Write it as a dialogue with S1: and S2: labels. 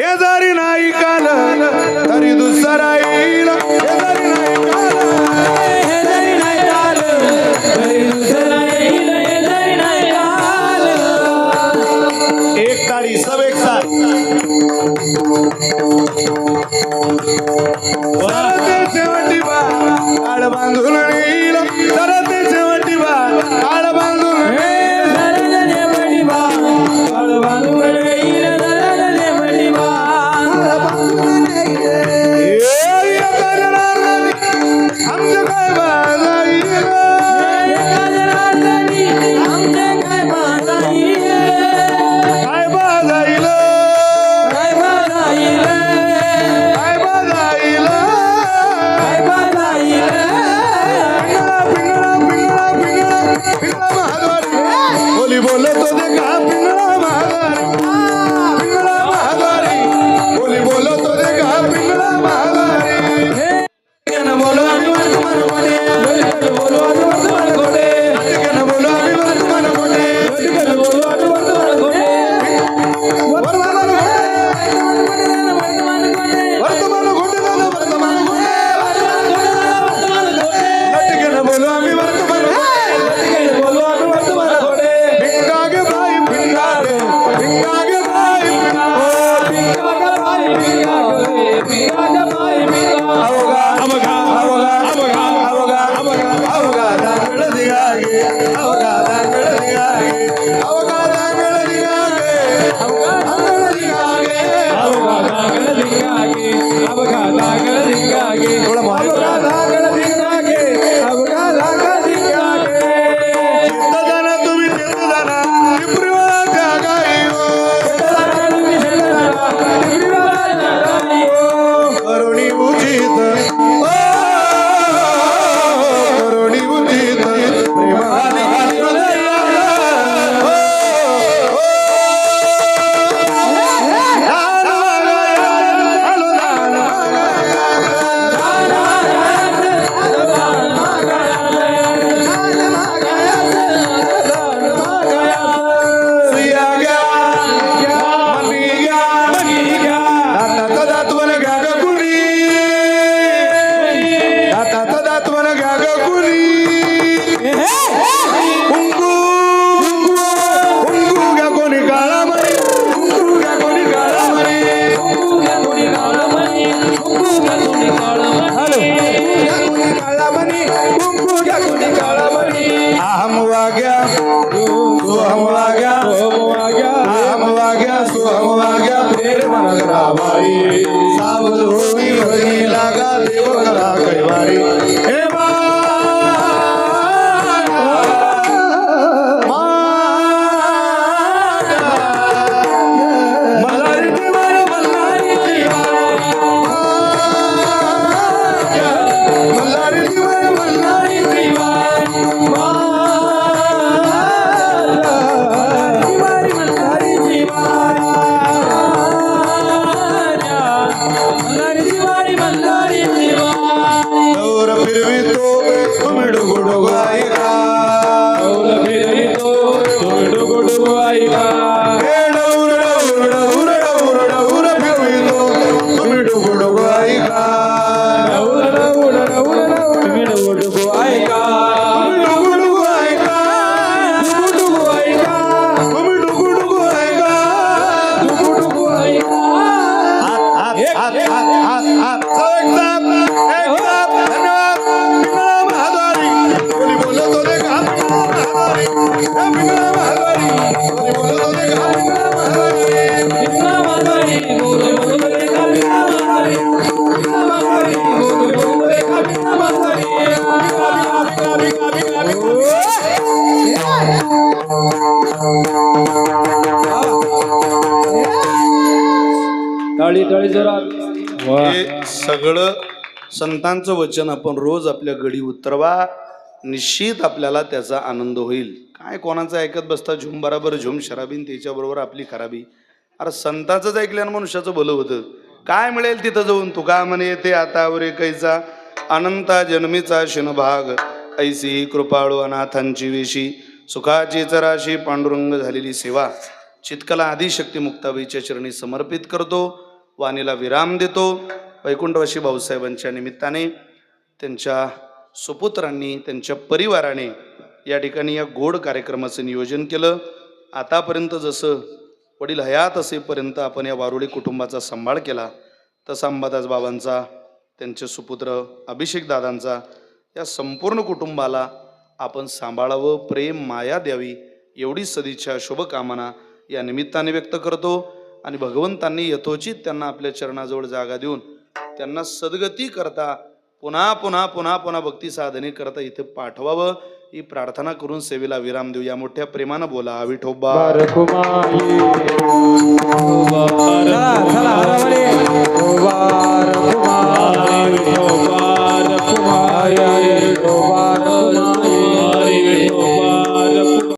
S1: हे जरी नाही काल तरी दुसरा येईल. हे जरी नाही काल
S2: हे जरी नाही आलं, तरी दुसरं येईल, हे जरी नाही आलं.
S1: एक तारी सब एक साथ सरते शेवटी बा काळ बांधून येईल सरते अवघा दांगड Yeah, so I'm like, सावध होई लागा देव करा कैवारी. हे बा পাইবা
S2: टाळी टाळी जरा.
S1: हे सगळं संतांचं वचन आपण रोज आपल्या गडी उतरवा. निश्चित आपल्याला त्याचा आनंद होईल. काय कोणाचं ऐकत बसता? झुम बराबर झुम शराबीन त्याच्याबरोबर आपली खराबी. अरे संतांचंच ऐकल्यानं मनुष्याचं भलं होतं. काय मिळेल तिथं जाऊन? तुका म्हणे येते आता वरे कैचा अनंता जन्मीचा शिनभाग ऐसी कृपाळू अनाथांची वेशी. सुखाची चराशी पांडुरंग झालेली सेवा. चितकला आदिशक्ती मुक्ताबाईच्या चरणी समर्पित करतो. वाणीला विराम देतो. वैकुंठवासी भाऊसाहेबांच्या निमित्ताने त्यांच्या सुपुत्रांनी त्यांच्या परिवाराने या ठिकाणी या गोड कार्यक्रमाचं नियोजन केलं. आतापर्यंत जसं वडील हयात असेपर्यंत आपण या वारुळी कुटुंबाचा सांभाळ केला. तसा अंबादास बाबांचा त्यांचे सुपुत्र अभिषेक दादांचा या संपूर्ण कुटुंबाला आपण सांभाळावं प्रेम माया द्यावी एवढी सदिच्छा शुभकामना या निमित्ताने व्यक्त करतो आणि भगवंतांनी यथोचित त्यांना आपल्या चरणाजवळ जागा देऊन त्यांना सद्गती करता पुन्हा पुन्हा पुन्हा पुन्हा भक्ती साधने करता इथे पाठवावं. ही प्रार्थना करून सेवेला विराम देऊ. या मोठ्या प्रेमानं बोला विठोबा